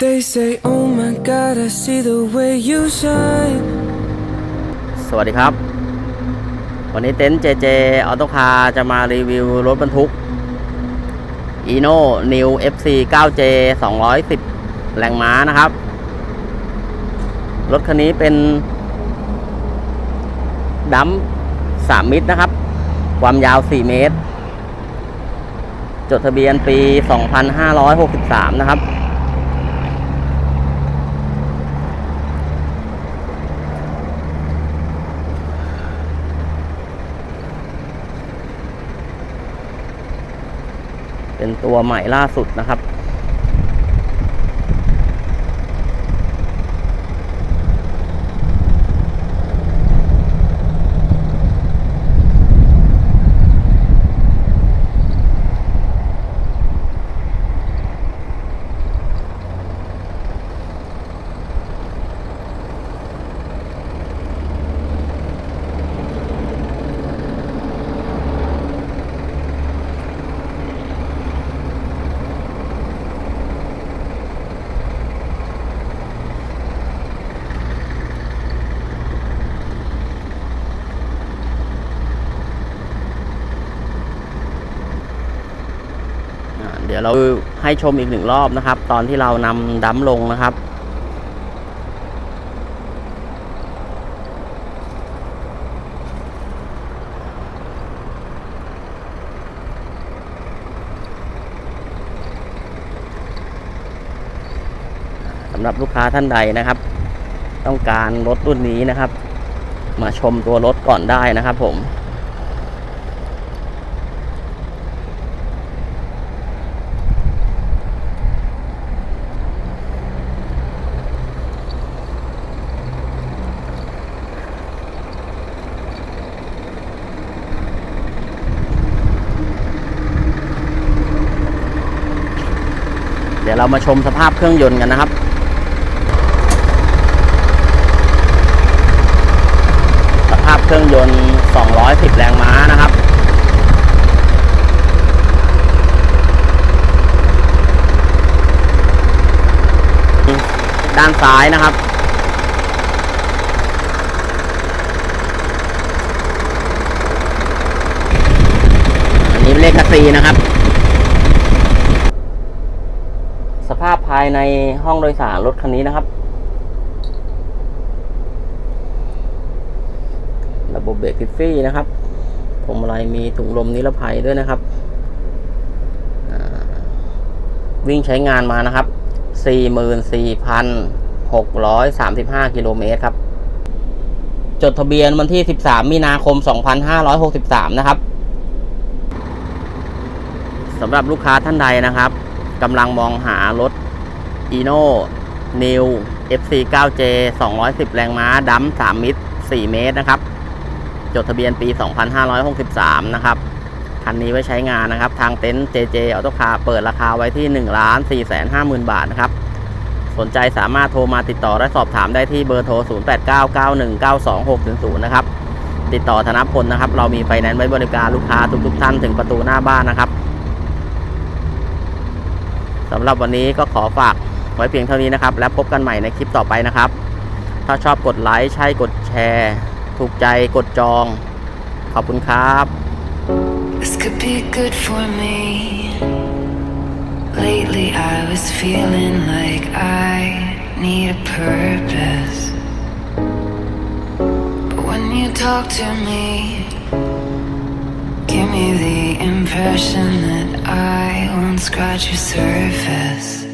They say, Oh my God, I see the way you shine. สวัสดีครับ วันนี้เต็นท์ JJ ออโตคาจะมารีวิวรถบรรทุก e n o New FC 9J 210 แรงม้านะครับ รถคันนี้เป็นดัม3มิตรนะครับ ความยาว 4 เมตร จดทะเบียนปี 2563 นะครับ เป็นตัวใหม่ล่าสุดนะครับ เดี๋ยวเราให้ชมอีกหนึ่งรอบนะครับ ตอนที่เรานำดัมลงนะครับสำหรับลูกค้าท่านใดนะครับ ต้องการรถรุ่นนี้นะครับ มาชมตัวรถก่อนได้นะครับผม ดี๋ยวเรามาชมสภาพเครื่องยนต์กันนะครับสภาพเครื่องยนต์ 210 แรงม้านะครับด้านซ้ายนะครับ อันนี้เลขคัสซีนะครับ สภาพภายในห้องโดยสารรถคันนี้นะครับ ระบบเบรกทิฟฟี่นะครับพวงมาลัยมีถุงลมนิรภัยด้วยนะครับ วิ่งใช้งานมานะครับ 44,635 กิโลเมตรครับ จดทะเบียนวันที่ 13 มีนาคม 2563 นะครับสำหรับลูกค้าท่านใดนะครับ กำลังมองหารถ e n o New FC 9J 210 แรงม้าดัม3มิตร 4 เมตรนะครับ จดทะเบียนปี 2563 นะครับ คันนี้ไว้ใช้งานนะครับ ทางเต็นท์ JJ ออโตคาเปิดราคาไว้ที่ 1 4 5 0 0 0 0 บาทนะครับ สนใจสามารถโทรมาติดต่อและสอบถามได้ที่เบอร์โทร 0899192600 นะครับ ติดต่อธนพลนะครับ เรามีไฟแนนซ์ไว้บริการลูกค้าทุกๆท่านถึงประตูหน้าบ้านนะครับ สำหรับวันนี้ก็ขอฝากไว้เพียงเท่านี้นะครับ แล้วพบกันใหม่ในคลิปต่อไปนะครับ ถ้าชอบกดไลค์ใช่กดแชร์ ถูกใจกดจอง ขอบคุณครับ This could be good for me. Lately, I was feeling like I need a purpose. But when you talk to me, give me the impression that I won't scratch your surface.